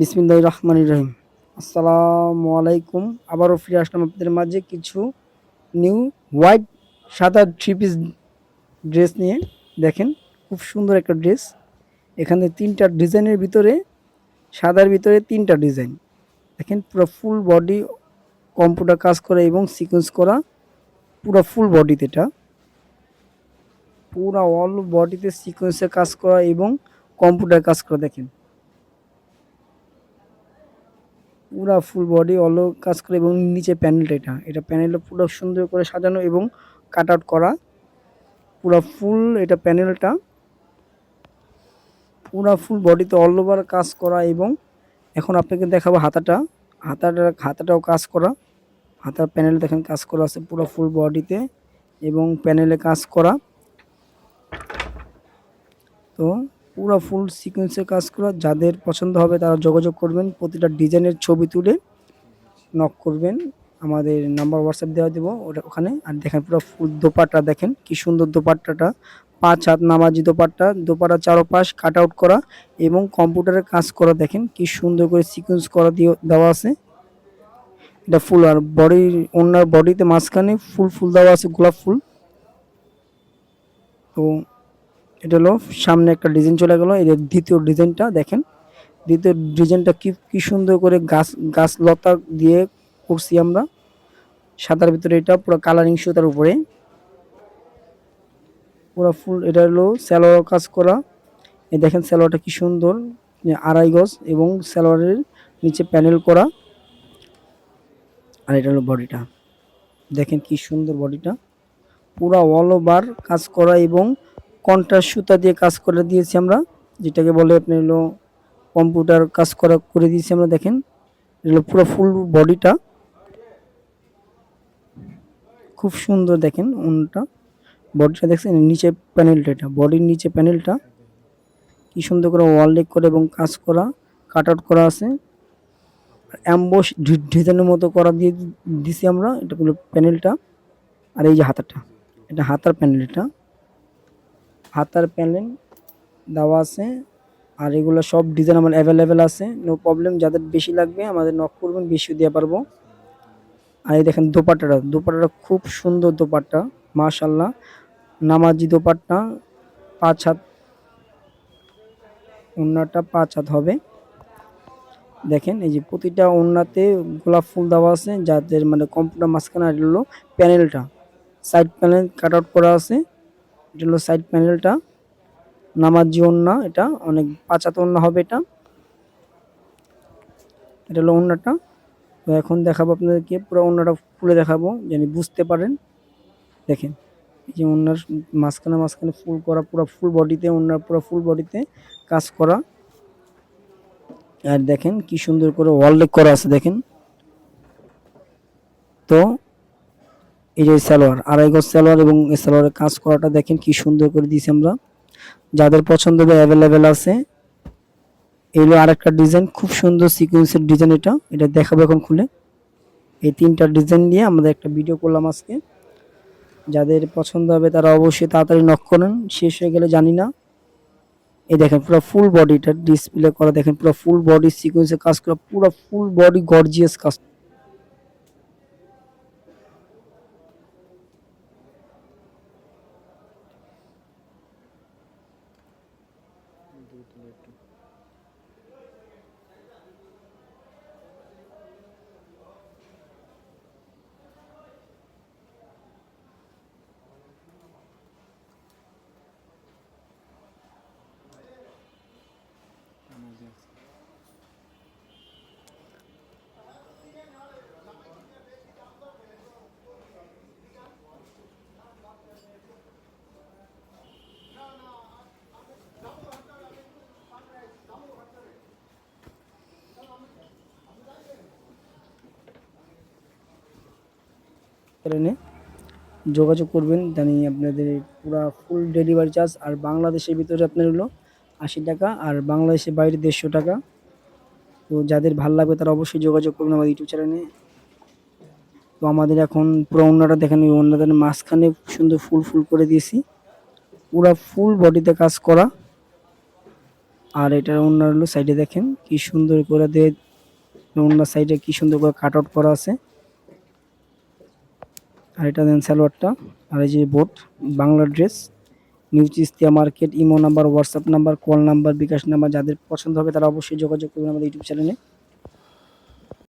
বিসমিল্লাহ রহমান রহিম। আসসালামু আলাইকুম। আবারও ফিরে আসলাম আপনাদের মাঝে কিছু নিউ হোয়াইট সাদা থ্রি পিস ড্রেস নিয়ে। দেখেন, খুব সুন্দর একটা ড্রেস। এখানে তিনটা ডিজাইনের ভিতরে, সাদার ভিতরে তিনটা ডিজাইন। দেখেন, পুরো ফুল বডি, কম্পিউটার কাজ করা এবং সিকোয়েন্স করা, পুরো ফুল বডিতে এটা। পুরো অল বডিতে সিকোয়েন্সে কাজ করা এবং কম্পিউটার কাজ করা, দেখেন। পুরা ফুল বডি অল কাজ করে এবং নিচে প্যানেলটা এটা। এটা প্যানেলটা পুরো সুন্দর করে সাজানো এবং কাট আউট করা। পুরো ফুল এটা প্যানেলটা পুরা ফুল বডিতে অল ওভার কাজ করা এবং এখন আপনাকে দেখাবো হাতাটা। হাতাটা, হাতাটাও কাজ করা। হাতার প্যানেল দেখেন কাজ করা আছে পুরো ফুল বডিতে এবং প্যানেলে কাজ করা। তো পুরো ফুল সিকোয়েন্সে কাজ করা। যাদের পছন্দ হবে তারা যোগাযোগ করবেন, প্রতিটা ডিজাইনের ছবি তুলে নক করবেন। আমাদের নাম্বার হোয়াটসঅ্যাপ দেওয়া দেবো ওটা ওখানে। আর দেখেন পুরো ফুল দোপাট্টা দেখেন, কি সুন্দর দোপাট্টাটা। পাঁচ হাত নামাজি দোপাট্টা দোপাট্টা চারোপাশ কাট আউট করা এবং কম্পিউটারের কাজ করা দেখেন, কি সুন্দর করে সিকোয়েন্স করা দিয়ে দেওয়া আছে। এটা ফুল আর বডির ওনার বডিতে মাঝখানে ফুল ফুল দেওয়া আছে, গোলাপ ফুল। তো এটা হলো সামনে একটা ডিজাইন চলে গেল। এর দ্বিতীয় ডিজাইনটা দেখেন। দ্বিতীয় ডিজাইনটা কি কি সুন্দর করে গাছ গাছ লতা দিয়ে করছি আমরা। সাদার ভিতরে এটা পুরো কালারিং সুতার উপরে। পুরো ফুল, এটা হলো স্যালোয়ার কাজ করা। এই দেখেন স্যালোয়ারটা কি সুন্দর। আড়াই গজ এবং স্যালোয়ারের নিচে প্যানেল করা। আর এটা হলো বডিটা। দেখেন কি সুন্দর বডিটা। পুরা অল ওভার কাজ করা এবং কন্ট্রাস্ট সুতা দিয়ে কাজ করে দিয়েছি আমরা, যেটাকে বলে আপনি হলো কম্পিউটার কাজ করা, করে দিয়েছি আমরা, দেখেন। এগুলো পুরো ফুল বডিটা খুব সুন্দর, দেখেন অন্যটা বডিটা দেখছেন নিচে প্যানেলটা এটা বডির নিচে প্যানেলটা কি সুন্দর করে ওয়াল লেক করে এবং কাজ করা কাট আউট করা আছে। অ্যাম্বোস ডিজাইনের মতো করা দিয়ে দিছি আমরা, এটা হলো প্যানেলটা আর এই যে হাতাটা, এটা হাতার প্যানেল এটা হাতার প্যানেল দেওয়া আছে। আর এগুলো সব ডিজাইন আমার অ্যাভেলেবেল আছে। নো প্রবলেম যাদের বেশি লাগবে আমাদের নক করবেন বেশি দিয়ে পারব। আর এই দেখেন দোপাট্টাটা দোপাট্টাটা খুব সুন্দর দোপাট্টা মাশাল্লাহ নামাজি দোপাট্টা, পাঁচ হাত, ওন্নাটা পাঁচ হাত হবে। দেখেন, এই যে প্রতিটা ওন্নাতে গোলাপ ফুল দেওয়া আছে, যাদের মানে কম্পিউটার মাঝখানে হলো প্যানেলটা। সাইড প্যানেল কাট আউট করা আছে। এটা হলো সাইড প্যানেলটা নামাজি ওন্না এটা অনেক পাঁচাত ওন্না হবে এটা। এটা হলো ওন্নাটা তো এখন দেখাবো আপনাদেরকে, পুরো ওন্নাটা খুলে দেখাবো, যেন বুঝতে পারেন। দেখেন, এই যে ওন্নার মাঝখানে মাঝখানে ফুল করা, পুরো ফুল বডিতে ওন্নার পুরো ফুল বডিতে কাজ করা। আর দেখেন কি সুন্দর করে ওয়াল লেক করা আছে, দেখেন। তো এই যে সালোয়ার, আড়াই গজ সালোয়ার এবং সালোয়ারের কাজ করাটা দেখেন কি সুন্দর করে দিয়েছি আমরা। যাদের পছন্দ অ্যাভেলেবেল আছে। এগুলো আরেকটা ডিজাইন খুব সুন্দর সিকোয়েন্সের ডিজাইন এটা। এটা দেখাবো এখন খুলে। এই তিনটা ডিজাইন নিয়ে আমাদের একটা ভিডিও করলাম আজকে। যাদের পছন্দ হবে তারা অবশ্যই তাড়াতাড়ি নক করেন। শেষ হয়ে গেলে জানি না। এই দেখেন পুরো ফুল বডিটা ডিসপ্লে করা। দেখেন পুরো ফুল বডি সিকোয়েন্সে কাজ করা। পুরো ফুল বডি গর্জিয়াস কাজ। ট্রেনে যোগাযোগ করবেন জানি আপনাদের পুরা ফুল ডেলিভারি চার্জ আর বাংলাদেশের ভিতরে আপনার হলো আশি টাকা, আর বাংলাদেশের বাইরে দেড়শো টাকা। তো যাদের ভালো লাগবে তারা অবশ্যই যোগাযোগ করবেন আমাদের ইউটিউব চ্যানেলে তো আমাদের এখন পুরো অন্যটা দেখেন, ওই অন্যদের মাঝখানে সুন্দর ফুল ফুল করে দিয়েছি। পুরা ফুল বডিতে কাজ করা। আর এটার অন্য সাইডে দেখেন, কি সুন্দর করে দিয়ে অন্য সাইডে কি সুন্দর করে কাট আউট করা আছে। আর এটা দেন সালোয়ারটা। আর এই যে boat, Bangla dress, new Chistia market, imo number, WhatsApp number, call number, bKash number, যাদের পছন্দ হবে তারা অবশ্যই যোগাযোগ করবেন আমাদের ইউটিউব চ্যানেলে।